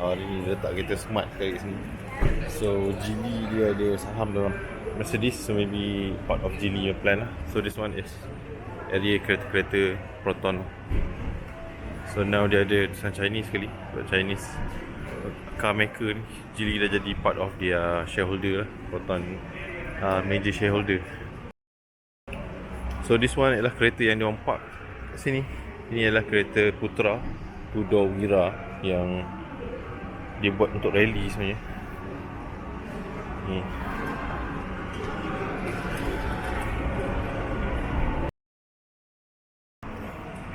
Hari ni letak kereta smart kat sini. So Geely dia ada saham dalam Mercedes. So maybe part of Geely punya plan lah. So this one is Area kereta-kereta Proton. So now dia ada design Chinese sekali. Sebab Chinese uh, car maker ni Geely dah jadi part of dia shareholder lah Proton. Uh, major shareholder. So this one adalah kereta yang diorang park kat sini. Ini adalah kereta Putra Two door Wira Yang dia buat untuk rally sebenarnya. Ni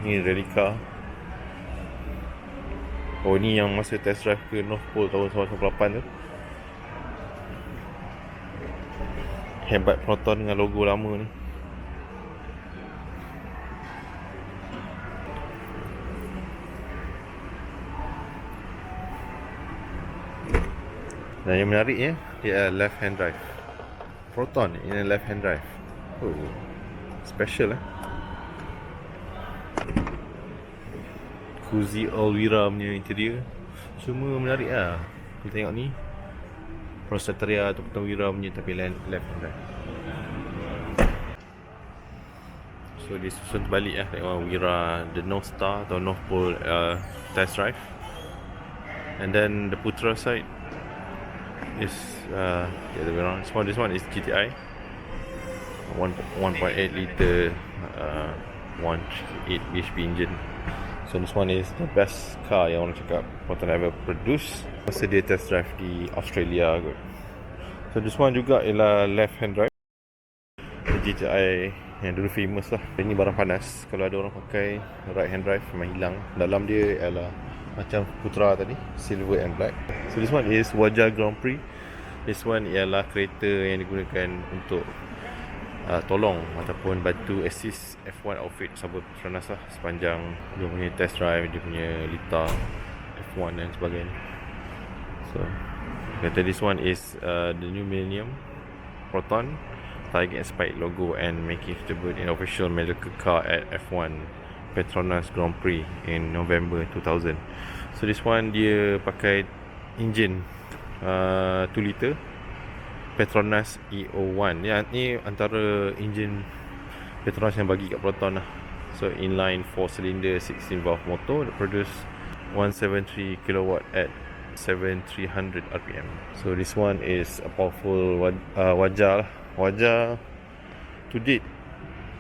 ni rally car. Oh ni yang masa test drive ke North Pole tahun 1998 tu. Hebat Proton dengan logo lama ni Dan yang menariknya Dia left hand drive. Proton ini left hand drive. Oh Special lah Cozy Alvira punya interior. Semua menarik lah Kita tengok ni. Prosetaria atau Wira punya Tapi left hand drive. So dia susun terbalik lah Tengok Wira The North Star atau North Pole uh, Test drive. And then the Putra side is uh, the other way around. One, this one is GTI, one 1.8 liter, uh, 1.8 bhp engine. So this one is the best car yang orang cakap Proton ever produce. Masa dia test drive di Australia. Kot So this one juga ialah left hand drive. The GTI yang dulu famous lah. Ini barang panas. Kalau ada orang pakai right hand drive memang hilang. Dalam dia ialah macam Putra tadi Silver and black. So this one is Wajah Grand Prix. This one ialah kereta yang digunakan untuk uh, tolong ataupun bantu assist F1 outfit sahabat Petronas lah sepanjang dia punya test drive, dia punya lita F1 dan sebagainya. So, kata this one is uh, the new Millennium Proton target spike logo and making debut in official medical car at F1 Petronas Grand Prix in November 2000. So this one dia pakai engine uh, 2 liter Petronas EO1 ya, ni antara enjin Petronas yang bagi kat Proton lah. So inline 4 cylinder 16 valve motor that produce 173 kilowatt at 7300 rpm so this one is a powerful waj- uh, wajah lah. Wajah to date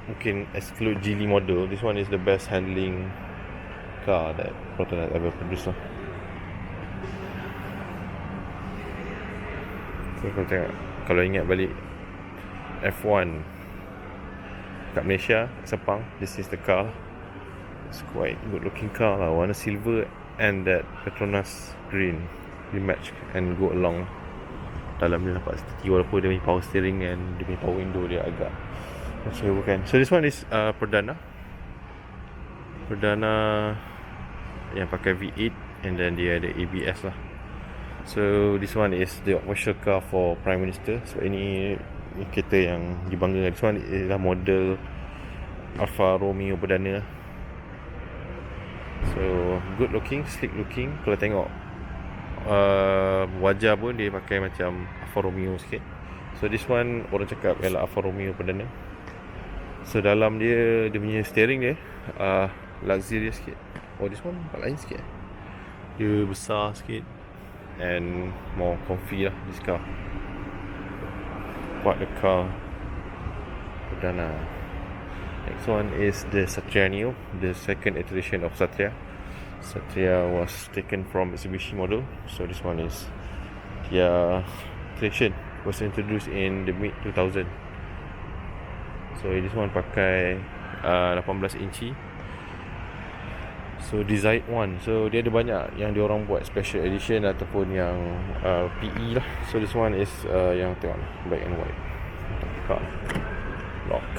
mungkin exclude Geely model. This one is the best handling car that Proton has ever produced lah. So kalau tengok. Kalau ingat balik F1 Kat Malaysia Sepang This is the car. It's quite good looking car lah. Warna silver And that Petronas green. They match And go along. Dalam ni nampak seperti Walaupun dia punya power steering And dia punya power window dia agak Macam bukan So this one is uh, Perdana Perdana Yang pakai V8 And then dia ada ABS lah So this one is the official car for Prime Minister. So ini, ini kereta yang dibanggakan. This one ialah model Alfa Romeo Perdana. So good looking, sleek looking. Kalau tengok uh, wajah pun dia pakai macam Alfa Romeo sikit. So this one orang cakap ialah Alfa Romeo Perdana. So dalam dia dia punya steering dia uh, luxurious sikit. Oh this one nampak lain sikit. Dia besar sikit. And more comfy lah this car. Quite the car. Perdana next one is the Satria Neo the second iteration of Satria. Satria was taken from Mitsubishi model so this one is their iteration was introduced in the mid 2000 so this one pakai uh, 18 inci. So Design One. So dia ada banyak Yang dia orang buat Special edition Ataupun yang uh, PE lah. So this one is uh, Yang tengok Black and white. Lock